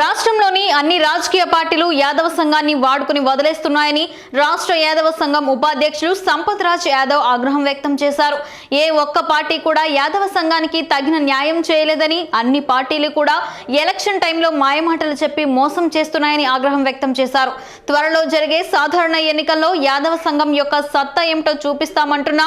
రాష్ట్రంలోని అన్ని రాజకీయ పార్టీలు యాదవ సంఘాన్ని వాడుకుని వదిలేస్తున్నాయని రాష్ట్ర యాదవ సంఘం ఉపాధ్యక్షులు సంపత్ రాజ్ యాదవ్ ఆగ్రహం వ్యక్తం చేశారు. ఏ ఒక్క పార్టీ కూడా యాదవ సంఘానికి తగిన న్యాయం చేయలేదని అన్ని పార్టీలు కూడా ఎలక్షన్ టైంలో మాయమాటలు చెప్పి మోసం చేస్తున్నాయని ఆగ్రహం వ్యక్తం చేశారు. త్వరలో జరిగే సాధారణ ఎన్నికల్లో యాదవ సంఘం యొక్క సత్తా ఏమిటో చూపిస్తామంటున్న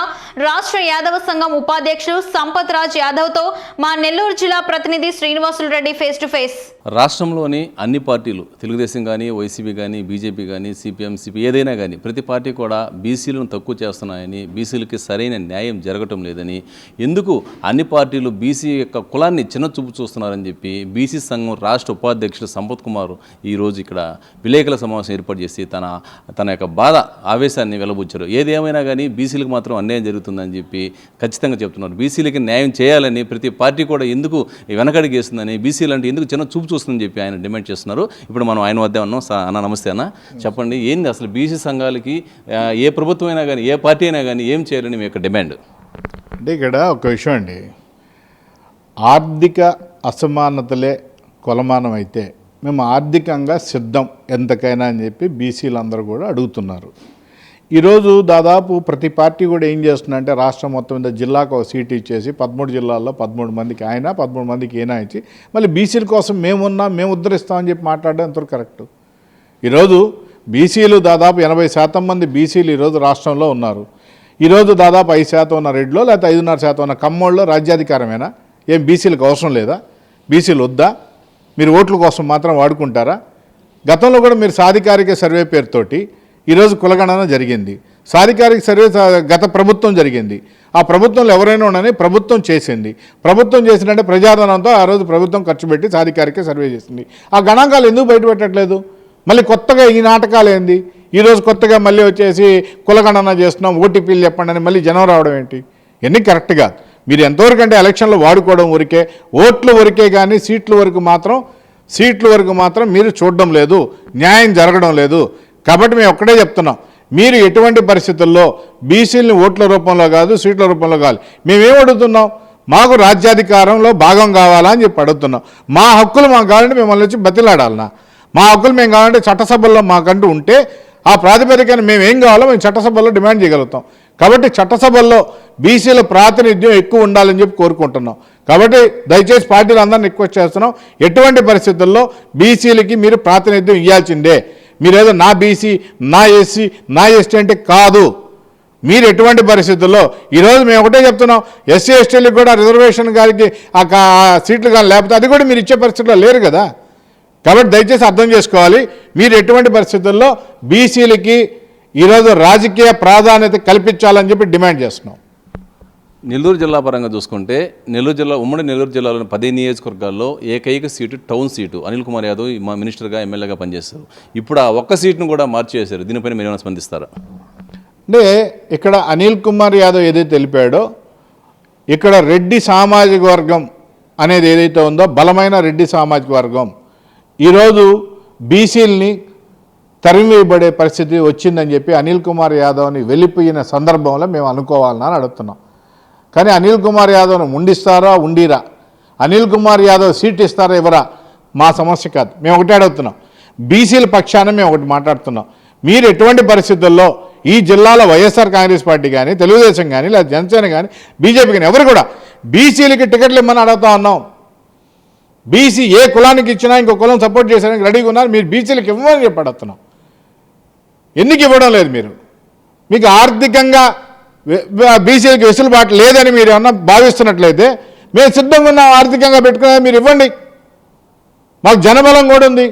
రాష్ట్ర యాదవ సంఘం ఉపాధ్యక్షులు సంపత్ రాజ్ యాదవ్తో మా నెల్లూరు జిల్లా ప్రతినిధి Srinivasulu Reddy face to face. రాష్ట్రంలోని అన్ని పార్టీలు తెలుగుదేశం కానీ వైసీపీ కానీ బీజేపీ కానీ సిపిఎం సిపి ఏదైనా కానీ ప్రతి పార్టీ కూడా బీసీలను తక్కువ చేస్తున్నాయని బీసీలకి సరైన న్యాయం జరగటం లేదని ఎందుకు అన్ని పార్టీలు బీసీ యొక్క కులాన్ని చిన్న చూపు చూస్తున్నారని చెప్పి బీసీ సంఘం రాష్ట్ర ఉపాధ్యక్షుడు సంపత్ కుమార్ ఈరోజు ఇక్కడ విలేకరుల సమావేశం ఏర్పాటు చేసి తన తన యొక్క బాధ ఆవేశాన్ని వెలబుచ్చారు. ఏదేమైనా కానీ బీసీలకు మాత్రం అన్యాయం జరుగుతుందని చెప్పి ఖచ్చితంగా చెప్తున్నారు. బీసీలకి న్యాయం చేయాలని ప్రతి పార్టీ కూడా ఎందుకు వెనకడిగేస్తుందని బీసీలు అంటే ఎందుకు చిన్న చూపు చూస్తుందని చెప్పి ఆయన డిమాండ్ చేస్తున్నారు. ఇప్పుడు మనం ఆయన వద్ద ఉన్నాం. అన్న నమస్తే అన్న. చెప్పండి ఏంది అసలు బీసీ సంఘాలకి ఏ ప్రభుత్వం అయినా కానీ ఏ పార్టీ అయినా కానీ ఏం చేయాలని మీ యొక్క డిమాండ్? అంటే ఇక్కడ ఒక విషయం అండి. ఆర్థిక అసమానతలే కొలమానం అయితే మేము ఆర్థికంగా సిద్ధం ఎంతకైనా అని చెప్పి బీసీలు అందరూ కూడా అడుగుతున్నారు. ఈరోజు దాదాపు ప్రతి పార్టీ కూడా ఏం చేస్తుందంటే రాష్ట్రం మొత్తం మీద జిల్లాకు ఒక సీట్ ఇచ్చేసి పదమూడు జిల్లాల్లో పదమూడు మందికి ఆయన పదమూడు మందికి ఈయన ఇచ్చి మళ్ళీ బీసీల కోసం మేమున్నా మేము ఉద్ధరిస్తామని చెప్పి మాట్లాడడం ఎంతవరకు కరెక్ట్. ఈరోజు బీసీలు దాదాపు ఎనభై శాతం మంది బీసీలు ఈరోజు రాష్ట్రంలో ఉన్నారు. ఈరోజు దాదాపు ఐదు శాతం ఉన్న రెడ్లో లేకపోతే ఐదున్నర శాతం ఉన్న కమ్మోళ్ళలో రాజ్యాధికారమేనా? ఏం బీసీలకు అవసరం లేదా? బీసీలు వద్దా? మీరు ఓట్ల కోసం మాత్రం వాడుకుంటారా? గతంలో కూడా మీరు సాధికారిక సర్వే పేరుతోటి ఈరోజు కులగణన జరిగింది. సాధికారిక సర్వే గత ప్రభుత్వం జరిగింది. ఆ ప్రభుత్వంలో ఎవరైనా ఉండని ప్రభుత్వం చేసింది. ప్రభుత్వం చేసినట్టే ప్రజాధనంతో ఆ రోజు ప్రభుత్వం ఖర్చు పెట్టి సాధికారిక సర్వే చేసింది. ఆ గణాంకాలు ఎందుకు బయటపెట్టట్లేదు మళ్ళీ కొత్తగా ఈ నాటకాలు ఏంది? ఈరోజు కొత్తగా మళ్ళీ వచ్చేసి కులగణన చేస్తున్నాం ఓటీపీలు చెప్పండి అని మళ్ళీ జనం రావడం ఏంటి? ఇవన్నీ కరెక్ట్ కాదు. మీరు ఎంతవరకు అంటే ఎలక్షన్లో వాడుకోవడం వరకే ఓట్లు వరకే కానీ సీట్ల వరకు మాత్రం సీట్ల వరకు మాత్రం మీరు చూడడం లేదు. న్యాయం జరగడం లేదు. కాబట్టి మేము ఒక్కటే చెప్తున్నాం. మీరు ఎటువంటి పరిస్థితుల్లో బీసీలని ఓట్ల రూపంలో కాదు సీట్ల రూపంలో కాదు. మేమేం అడుగుతున్నాం? మాకు రాజ్యాధికారంలో భాగం కావాలా అని చెప్పి అడుగుతున్నాం. మా హక్కులు మాకు కావాలంటే మిమ్మల్ని వచ్చి బతిలాడాలనా? మా హక్కులు మేము కావాలంటే చట్టసభల్లో మాకంటూ ఉంటే ఆ ప్రాతిపదికన మేము ఏం కావాలో మేము చట్టసభల్లో డిమాండ్ చేయగలుగుతాం. కాబట్టి చట్టసభల్లో బీసీల ప్రాతినిధ్యం ఎక్కువ ఉండాలని చెప్పి కోరుకుంటున్నాం. కాబట్టి దయచేసి పార్టీలు అందరిని రిక్వెస్ట్ చేస్తున్నాం. ఎటువంటి పరిస్థితుల్లో బీసీలకి మీరు ప్రాతినిధ్యం ఇవ్వాల్సిందే మీరేదో నా బీసీ నా ఎస్సీ నా ఎస్టీ అంటే కాదు. మీరు ఎటువంటి పరిస్థితుల్లో? ఈరోజు మేము ఒకటే చెప్తున్నాం. ఎస్సీ ఎస్టీలకు కూడా రిజర్వేషన్ గారికి ఆ సీట్లు కానీ లేకపోతే అది కూడా మీరు ఇచ్చే పరిస్థితుల్లో లేరు కదా. కాబట్టి దయచేసి అర్థం చేసుకోవాలి. మీరు ఎటువంటి పరిస్థితుల్లో బీసీలకి ఈరోజు రాజకీయ ప్రాధాన్యత కల్పించాలని చెప్పి డిమాండ్ చేస్తున్నాం. నెల్లూరు జిల్లా పరంగా చూసుకుంటే నెల్లూరు జిల్లా ఉమ్మడి నెల్లూరు జిల్లాలోని పది నియోజకవర్గాల్లో ఏకైక seat town seat Anil Kumar Yadav మా మినిస్టర్గా ఎమ్మెల్యేగా పనిచేస్తారు. ఇప్పుడు ఆ ఒక్క సీటును కూడా మార్చేశారు. దీనిపైన మీరు ఏమైనా స్పందిస్తారా? అంటే ఇక్కడ అనిల్ కుమార్ యాదవ్ ఏదైతే తెలిపాడో ఇక్కడ రెడ్డి సామాజిక వర్గం అనేది ఏదైతే ఉందో బలమైన రెడ్డి సామాజిక వర్గం. ఈరోజు బీసీలని తరిమివేయబడే పరిస్థితి వచ్చిందని చెప్పి అనిల్ కుమార్ యాదవ్ని వెళ్ళిపోయిన సందర్భంలో మేము అనుకోవాలని అడుగుతున్నాం. కానీ అనిల్ కుమార్ యాదవ్ను ఉండిస్తారా ఉండిరా? అనిల్ కుమార్ యాదవ్ సీట్ ఇస్తారా ఇవ్వరా మా సమస్య కాదు. మేము ఒకటే అడుగుతున్నాం. బీసీల పక్షాన మేము ఒకటి మాట్లాడుతున్నాం. మీరు ఎటువంటి పరిస్థితుల్లో ఈ జిల్లాలో వైఎస్ఆర్ కాంగ్రెస్ పార్టీ కానీ తెలుగుదేశం కానీ లేదా జనసేన కానీ బీజేపీ కానీ ఎవరు కూడా బీసీలకి టికెట్లు ఇమ్మని అడుగుతా ఉన్నాం. బీసీ ఏ కులానికి ఇచ్చినా ఇంకో కులం సపోర్ట్ చేసడానికి రెడీగా ఉన్నారు. మీరు బీసీలకు ఇవ్వమని చెప్పి అడుగుతున్నాం. ఎందుకు ఇవ్వడం లేదు మీరు? మీకు ఆర్థికంగా బీసీలకు వెసులుబాటు లేదని మీరు ఏమన్నా భావిస్తున్నట్లయితే మేము సిద్ధంగా ఉన్నాం ఆర్థికంగా పెట్టుకునే మీరు ఇవ్వండి. మాకు జనబలం కూడా ఉంది.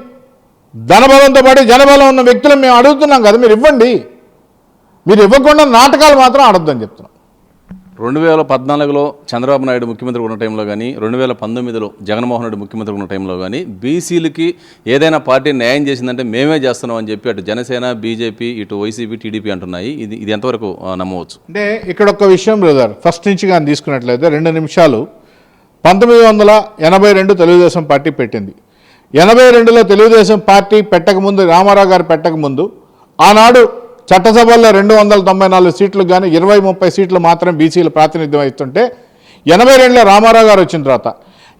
ధనబలంతో పాటు జనబలం ఉన్న వ్యక్తులను మేము అడుగుతున్నాం కదా మీరు ఇవ్వండి. మీరు ఇవ్వకుండా నాటకాలు మాత్రం ఆడొద్దని చెప్తున్నాం. రెండు వేల పద్నాలుగులో చంద్రబాబు నాయుడు ముఖ్యమంత్రి ఉన్న టైంలో కానీ రెండు వేల పంతొమ్మిదిలో జగన్మోహన్ రెడ్డి ముఖ్యమంత్రి ఉన్న టైంలో కానీ బీసీలకి ఏదైనా పార్టీ న్యాయం చేసిందంటే మేమే చేస్తున్నాం అని చెప్పి అటు జనసేన బీజేపీ ఇటు వైసీపీ టీడీపీ అంటున్నాయి. ఇది ఇది ఎంతవరకు నమ్మవచ్చు? అంటే ఇక్కడ ఒక విషయం బ్రదర్ ఫస్ట్ నుంచి కానీ తీసుకున్నట్లయితే రెండు నిమిషాలు. పంతొమ్మిది వందల ఎనభై రెండు తెలుగుదేశం పార్టీ పెట్టింది. ఎనభై రెండులో తెలుగుదేశం పార్టీ పెట్టకముందు రామారావు గారు పెట్టకముందు ఆనాడు చట్టసభల్లో రెండు వందల తొంభై నాలుగు సీట్లు కానీ ఇరవై ముప్పై సీట్లు మాత్రం బీసీలు ప్రాతినిధ్యం అవుతుంటే ఎనభై రెండులో రామారావు గారు వచ్చిన తర్వాత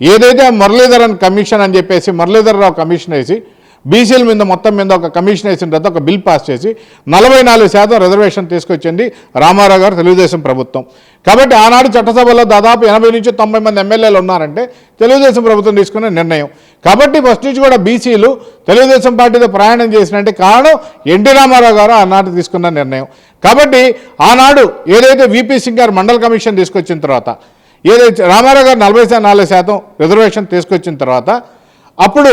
ఏదైతే మురళీధరన్ కమిషన్ అని చెప్పేసి మురళీధరరావు కమిషన్ వేసి బీసీల మీద మొత్తం మీద ఒక కమిషన్ వేసిన తర్వాత ఒక బిల్ పాస్ చేసి నలభై నాలుగు శాతం రిజర్వేషన్ తీసుకొచ్చింది రామారావు గారు తెలుగుదేశం ప్రభుత్వం. కాబట్టి ఆనాడు చట్టసభలో దాదాపు ఎనభై నుంచి తొంభై మంది ఎమ్మెల్యేలు ఉన్నారంటే తెలుగుదేశం ప్రభుత్వం తీసుకున్న నిర్ణయం. కాబట్టి ఫస్ట్ నుంచి కూడా బీసీలు తెలుగుదేశం పార్టీతో ప్రయాణం చేసినట్టే కారణం ఎన్టీ రామారావు గారు ఆనాడు తీసుకున్న నిర్ణయం. కాబట్టి ఆనాడు ఏదైతే విపి సింగ్ గారు మండల కమిషన్ తీసుకొచ్చిన తర్వాత ఏదైతే రామారావు గారు నలభై నాలుగు శాతం రిజర్వేషన్ తీసుకొచ్చిన తర్వాత అప్పుడు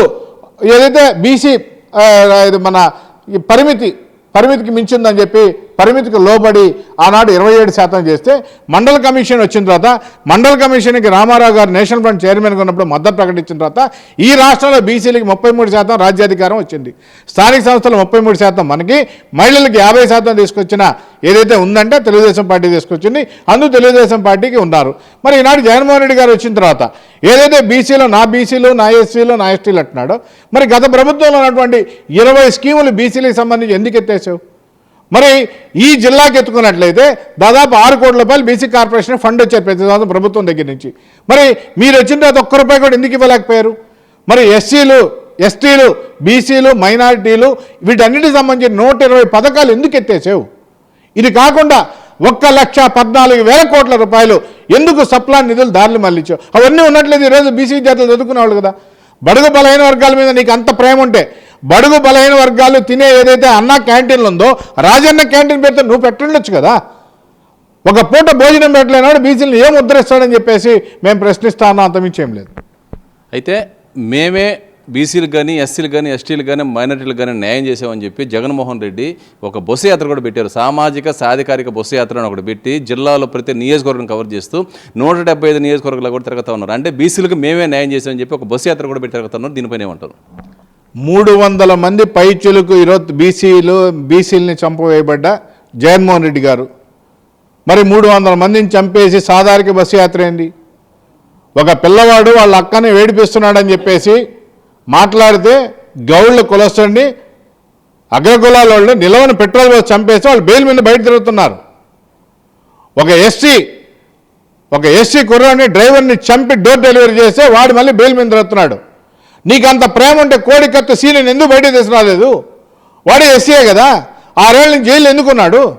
ఏదైతే బీసీ ఇది మన ఈ పరిమితి పరిమితికి మించిందని చెప్పి పరిమితికి లోబడి ఆనాడు ఇరవై ఏడు శాతం చేస్తే మండల కమిషన్ వచ్చిన తర్వాత మండల కమిషన్కి రామారావు గారు నేషనల్ ఫ్రంట్ చైర్మన్గా ఉన్నప్పుడు మద్దతు ప్రకటించిన తర్వాత ఈ రాష్ట్రంలో బీసీలకి ముప్పై మూడు శాతం రాజ్యాధికారం వచ్చింది. స్థానిక సంస్థలు ముప్పై మూడు శాతం మనకి మహిళలకు యాభై శాతం తీసుకొచ్చిన ఏదైతే ఉందంటే తెలుగుదేశం పార్టీ తీసుకొచ్చింది. అందుకు తెలుగుదేశం పార్టీకి ఉన్నారు. మరి ఈనాడు జగన్మోహన్ రెడ్డి గారు వచ్చిన తర్వాత ఏదైతే బీసీలో నా బీసీలు నా ఎస్సీలు నా ఎస్టీలు అంటున్నాడో మరి గత ప్రభుత్వంలో ఉన్నటువంటి ఇరవై స్కీములు బీసీలకు సంబంధించి ఎందుకు ఎత్తేసావు? మరి ఈ జిల్లాకి ఎత్తుకున్నట్లయితే దాదాపు ఆరు కోట్ల రూపాయలు బీసీ కార్పొరేషన్ ఫండ్ వచ్చారు ప్రతి సంవత్సరం ప్రభుత్వం దగ్గర నుంచి. మరి మీరు వచ్చిన తర్వాత ఒక్క రూపాయి కూడా ఎందుకు ఇవ్వలేకపోయారు? మరి ఎస్సీలు ఎస్టీలు బీసీలు మైనారిటీలు వీటన్నిటికి సంబంధించిన నూట ఇరవై పథకాలు ఎందుకు ఎత్తేసావు? ఇది కాకుండా ఒక్క లక్ష పద్నాలుగు వేల కోట్ల రూపాయలు ఎందుకు సప్లా నిధులు దారులు మళ్ళించావు అవన్నీ ఉన్నట్లేదు ఈరోజు బీసీ విద్యార్థులు చదువుకునేవాళ్ళు కదా. బడుగు బలహీన వర్గాల మీద నీకు అంత ప్రేమ ఉంటే బడుగు బలహీన వర్గాలు తినే ఏదైతే అన్న క్యాంటీన్లు ఉందో రాజన్న క్యాంటీన్ పెడితే నువ్వు పెట్టండొచ్చు కదా. ఒక పూట భోజనం పెట్టలేనాడు బీసీలను ఏం ఉద్ధరిస్తాడని చెప్పేసి మేము ప్రశ్నిస్తా అన్న అంతమించేం లేదు. అయితే మేమే బీసీలు కానీ ఎస్సీలు కానీ ఎస్టీలు కానీ మైనార్టీలు కానీ న్యాయం చేసామని చెప్పి జగన్మోహన్ రెడ్డి ఒక బస్సు యాత్ర కూడా పెట్టారు. సామాజిక సాధికారిక బస్సు యాత్ర అని ఒకటి పెట్టి జిల్లాలో ప్రతి నియోజకవర్గం కవర్ చేస్తూ నూట డెబ్బై ఐదు నియోజకవర్గాలు కూడా తిరుగుతూ ఉన్నారు. అంటే బీసీలకు మేమే న్యాయం చేసామని చెప్పి ఒక బస్సు యాత్ర కూడా పెట్టి తిరుగుతున్నారు దీనిపైన ఏమంటారు? మూడు వందల మంది పైచులకు ఈరోజు బీసీలు బీసీలని చంపవేయబడ్డ జగన్మోహన్ రెడ్డి గారు. మరి మూడు వందల మందిని చంపేసి సాధారణ బస్సు యాత్ర ఏంటి ఒక పిల్లవాడు వాళ్ళ అక్కని వేడిపిస్తున్నాడని చెప్పేసి మాట్లాడితే గౌళ్ళు కులస్తండి అగ్రకులాల వాళ్ళు నిలవని పెట్రోల్ పోసి చంపేసి వాళ్ళు బెయిల్ మీద బయట తిరుగుతున్నారు. ఒక ఎస్సీ ఒక ఎస్సీ కుర్రాన్ని డ్రైవర్ని చంపి డోర్ డెలివరీ చేస్తే వాడు మళ్ళీ బెయిల్ మీద తిరుగుతున్నాడు. నీకు అంత ప్రేమ ఉంటే కోడి కత్తి సీనియర్ ఎందుకు బయట తీసుకురాలేదు? వాడే ఎస్సీఏ కదా? ఆరేళ్ళ నుంచి జైలు ఎందుకున్నాడు?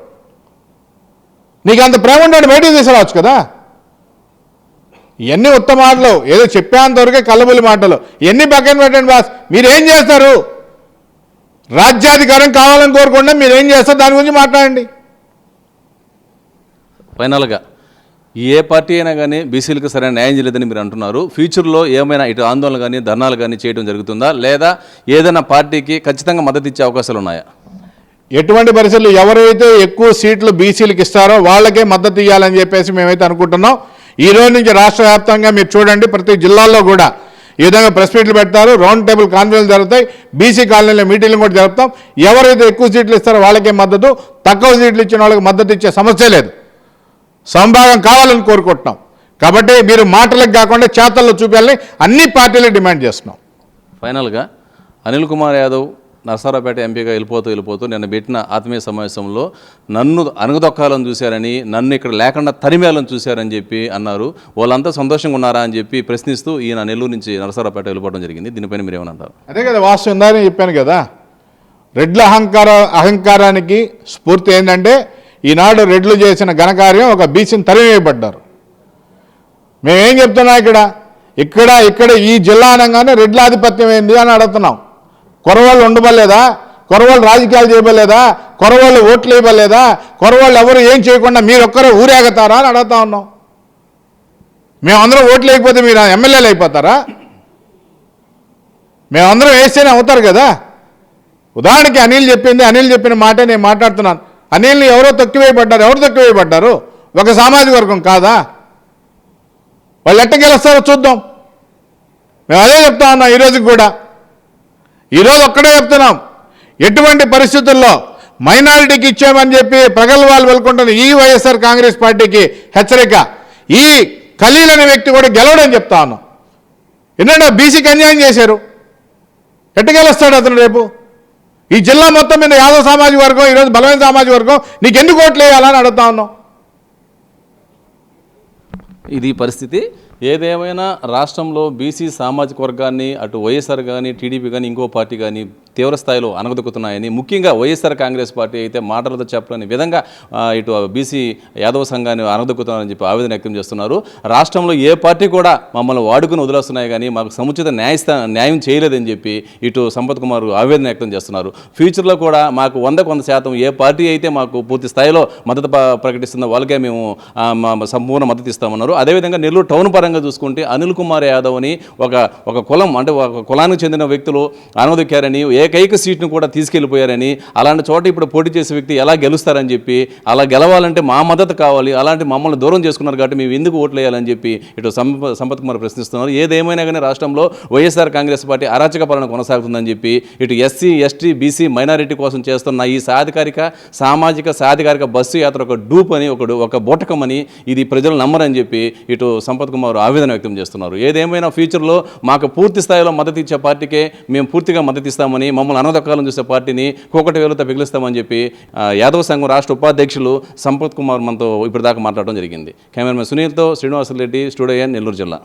నీకు అంత ప్రేమ ఉంటే బయటకు తీసుకురావచ్చు కదా? ఎన్ని ఉత్తమ మాటలు. ఏదో చెప్పేంతవరకే కళ్ళబుల్లి మాటలు. ఎన్ని పక్కన పెట్టండి బాస్. మీరేం చేస్తారు? రాజ్యాధికారం కావాలని కోరుకుంటే మీరేం చేస్తారు? దాని గురించి మాట్లాడండి. ఫైనల్గా ఏ పార్టీ అయినా కానీ బీసీలకు సరైన న్యాయం చేయలేదని మీరు అంటున్నారు. ఫ్యూచర్లో ఏమైనా ఇటు ఆందోళన కానీ ధర్నాలు కానీ చేయడం జరుగుతుందా? లేదా ఏదైనా పార్టీకి ఖచ్చితంగా మద్దతు ఇచ్చే అవకాశాలు ఉన్నాయా? ఎటువంటి పరిస్థితులు ఎవరైతే ఎక్కువ సీట్లు బీసీలకు ఇస్తారో వాళ్ళకే మద్దతు ఇవ్వాలని చెప్పేసి మేమైతే అనుకుంటున్నాం. ఈ రోజు నుంచి రాష్ట్ర వ్యాప్తంగా మీరు చూడండి ప్రతి జిల్లాల్లో కూడా ఈ విధంగా ప్రెస్ మీట్లు పెడతారు రౌండ్ టేబుల్ కాన్ఫరెన్స్ జరుగుతాయి బీసీ కాలనీలో మీటింగ్లు కూడా జరుపుతాం. ఎవరైతే ఎక్కువ సీట్లు ఇస్తారో వాళ్ళకే మద్దతు తక్కువ సీట్లు ఇచ్చిన వాళ్ళకి మద్దతు ఇచ్చే సమస్య లేదు. సంభాగం కావాలని కోరుకుంటున్నాం. కాబట్టి మీరు మాటలకు కాకుండా చేతల్లో చూపించాలని అన్ని పార్టీలు డిమాండ్ చేస్తున్నాం. ఫైనల్గా అనిల్ కుమార్ యాదవ్ నరసరావుపేట ఎంపీగా వెళ్ళిపోతూ వెళ్ళిపోతూ నిన్న పెట్టిన ఆత్మీయ సమావేశంలో నన్ను అణగదొక్కాలని చూశారని నన్ను ఇక్కడ లేకుండా తరిమేయాలని చూశారని చెప్పి అన్నారు. వాళ్ళంతా సంతోషంగా ఉన్నారా అని చెప్పి ప్రశ్నిస్తూ ఈయన నెల్లూరు నుంచి నరసరావుపేట వెళ్ళిపోవడం జరిగింది. దీనిపైన మీరు ఏమనంటారు అదే కదా వాస్తవం ఉందని చెప్పాను కదా. రెడ్ల అహంకార అహంకారానికి స్ఫూర్తి ఏంటంటే ఈనాడు రెడ్లు చేసిన ఘనకార్యం ఒక బీసీని తరివేయబడ్డారు మేమేం చెప్తున్నాం ఇక్కడ? ఇక్కడ ఇక్కడ ఈ జిల్లా అనగానే రెడ్ల ఆధిపత్యం ఏంది అని అడుగుతున్నాం. కొరవాళ్ళు ఉండబలేదా కొరవాళ్ళు రాజకీయాలు చేయబలేదా కొరవాళ్ళు ఓట్లు ఇవ్వలేదా కొరవాళ్ళు ఎవరు ఏం చేయకుండా మీరు ఒక్కరే ఊరేగతారా అని అడుగుతా ఉన్నాం. మేమందరం ఓట్లు లేకపోతే మీరు ఎమ్మెల్యేలు అయిపోతారా? మేమందరం వేస్తేనే అవుతారు కదా? ఉదాహరణకి అనిల్ చెప్పింది అనిల్ చెప్పిన మాట నేను మాట్లాడుతున్నాను. అనిల్ని ఎవరో తొక్కివేయబడ్డారు. ఎవరు తొక్కివేయబడ్డారు? ఒక సామాజిక వర్గం కాదా? వాళ్ళు ఎట్ట గెలుస్తారో చూద్దాం. మేము అదే చెప్తా ఉన్నాం ఈరోజు కూడా. ఈరోజు ఒక్కడే చెప్తున్నాం. ఎటువంటి పరిస్థితుల్లో మైనారిటీకి ఇచ్చామని చెప్పి ప్రగల్భాలు వెళ్కుంటున్న ఈ వైఎస్ఆర్ కాంగ్రెస్ పార్టీకి హెచ్చరిక. ఈ ఖలీల్ అనే వ్యక్తి కూడా గెలవడని చెప్తా ఉన్నాం. ఎన్నడో బీసీకి అన్యాయం చేశారు. ఎట్టు గెలుస్తాడు అతను రేపు? ఈ జిల్లా మొత్తం మీద యాదవ సామాజిక వర్గం ఈరోజు బలమైన సామాజిక వర్గం నీకు ఎందుకు ఓట్లు వేయాలని అడుగుతా ఉన్నాం ఇది పరిస్థితి. ఏదేమైనా రాష్ట్రంలో బీసీ సామాజిక వర్గాన్ని అటు వైఎస్ఆర్ కానీ టీడీపీ కానీ ఇంకో పార్టీ కానీ తీవ్ర స్థాయిలో అనగదొక్కుతున్నాయని ముఖ్యంగా వైఎస్ఆర్ కాంగ్రెస్ పార్టీ అయితే మాటలతో చెప్పలేని విధంగా ఇటు బీసీ యాదవ సంఘాన్ని అనగదొక్కుతున్నారని చెప్పి ఆవేదన వ్యక్తం చేస్తున్నారు. రాష్ట్రంలో ఏ పార్టీ కూడా మమ్మల్ని వాడుకుని వదిలేస్తున్నాయి కానీ మాకు సముచిత న్యాయస్థా న్యాయం చేయలేదని చెప్పి ఇటు సంపత్ కుమార్ ఆవేదన వ్యక్తం చేస్తున్నారు. ఫ్యూచర్లో కూడా మాకు వందకు వంద శాతం ఏ పార్టీ అయితే మాకు పూర్తి స్థాయిలో మద్దతు ప్రకటిస్తుందో వాళ్ళకే మేము మా- సంపూర్ణ మద్దతు ఇస్తామన్నారు. అదేవిధంగా నెల్లూరు టౌన్ పరంగా చూసుకుంటే అనిల్ కుమార్ యాదవ్ అని ఒక ఒక కులం అంటే ఒక కులానికి చెందిన వ్యక్తులు అనవదొక్కారని ఏకైక సీట్ను కూడా తీసుకెళ్ళిపోయారని అలాంటి చోట ఇప్పుడు పోటీ చేసే వ్యక్తి ఎలా గెలుస్తారని చెప్పి అలా గెలవాలంటే మా మద్దతు కావాలి అలాంటి మమ్మల్ని దూరం చేసుకున్నారు కాబట్టి మేము ఎందుకు ఓట్లు వేయాలని చెప్పి ఇటు సంప సంపత్ కుమార్ ప్రశ్నిస్తున్నారు. ఏదేమైనా కానీ రాష్ట్రంలో వైఎస్ఆర్ కాంగ్రెస్ పార్టీ అరాచక పాలన కొనసాగుతుందని చెప్పి ఇటు ఎస్సీ ఎస్టీ బీసీ మైనారిటీ కోసం చేస్తున్న ఈ సాధికారిక సామాజిక సాధికారిక బస్సు యాత్ర ఒక డూప్ అని ఒక ఒక బోటకం అని ఇది ప్రజలు నమ్మరని చెప్పి ఇటు సంపత్ కుమార్ ఆవేదన వ్యక్తం చేస్తున్నారు. ఏదేమైనా ఫ్యూచర్లో మాకు పూర్తి స్థాయిలో మద్దతు ఇచ్చే పార్టీకే మేము పూర్తిగా మద్దతు ఇస్తామని మమ్మల్ని అనదకాలం చూసే పార్టీని కోకటి వేలతో పిగిలిస్తామని చెప్పి యాదవ్ యాదవ సంఘం రాష్ట్ర ఉపాధ్యక్షులు సంపత్ కుమార్ మనతో ఇప్పటిదాకా మాట్లాడడం జరిగింది. కెమెరామెన్ సునీల్తో శ్రీనివాసరెడ్డి స్టూడియో నెల్లూరు జిల్లా.